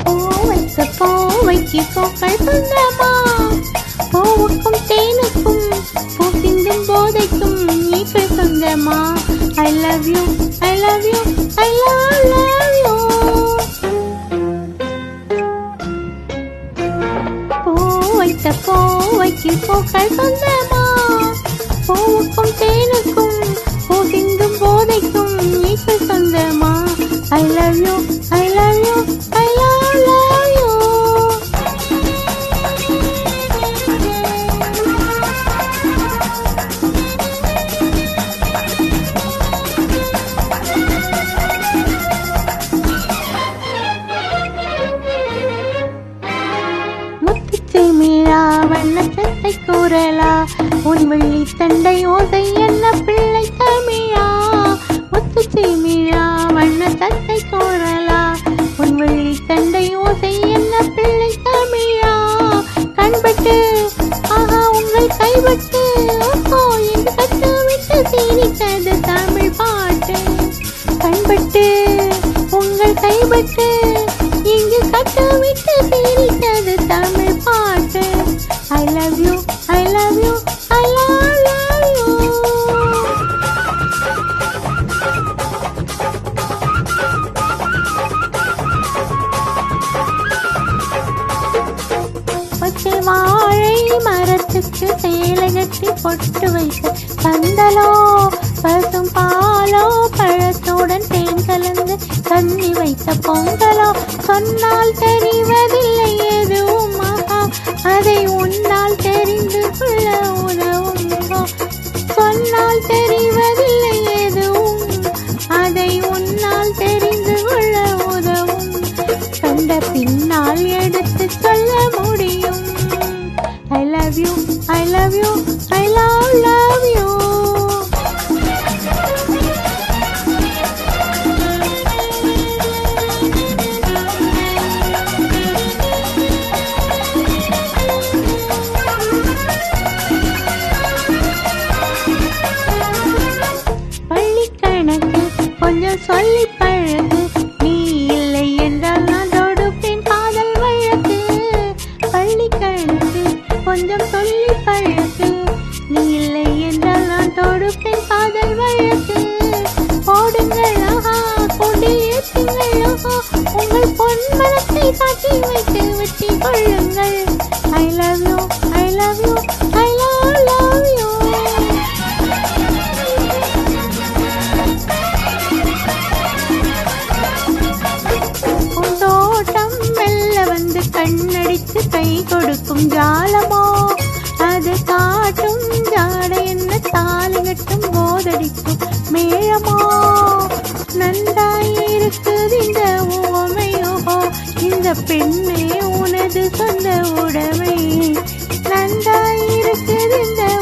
பூவைக்கு பூவைக்கு பூக்கள் சொந்தமா பூவுக்கும் தேனுக்கும் பூ சிந்தும் போதைக்கும் நீக்கள் சொந்தமா I love you I love you I love love you பூவைத்த பூவைக்கு பூக்கள் சொந்தமா? பூவுக்கும் தேனுக்கும் பூ சிந்தும் போதைக்கும் நீக்கள் சொந்தமா? ஐ லவ் யூ குரலா? உன் வெள்ளி தண்டை ஓசை என்ன பிள்ளை தமிழா? ஒத்து முத்துச்சு வண்ண தத்தை கோரலா? உன் வெள்ளி தண்டை ஓசை என்ன பிள்ளை தமிழா? கண்பட்டு ஆஹா உங்கள் கைபட்டு ஓஹோ என்று கட்டவிட்டு சீரித்தது தமிழ் பாட்டு. கண்பட்டு உங்கள் கைபட்டு I love you I love you I love love you பச்சை வாழை மரத்துக்கு சேலை கட்டி பொட்டு வைத்து பந்தலோ பசும் பாலோ பழத்துடன் தேன் கலந்து தண்ணி வைத்த பொங்கலோ. சொன்னால் தெரிவதில்லையே அதை உன்னால் தெரிந்து கொள்ள சொல்லி பழகு நீ இல்லை என்றால் நான் தொடுப்பேன் காதல் வழக்கு. பள்ளி கழுத்து கொஞ்சம் சொல்லி பழகு நீ இல்லை என்றால் நான் தொடுப்பேன் காதல் வழக்கு. போடுங்கள் ஆஹா கொண்டில் ஏற்றுங்கள் ஆஹா. உங்கள் பொன்மனத்தை காட்டி வைத்து வெட்டி கொள்ளுங்கள். வந்து கண்ணடித்து கை கொடுக்கும் ஜாலமோ? அது காட்டும் ஜாடை என்ன தாலி கட்டும் போதடிக்கும் மேளமோ நன்றாயிருக்குது இந்த உமையோ இந்த பெண்ணே உனது சொந்த உடமை. நன்றாயிருக்குது இந்த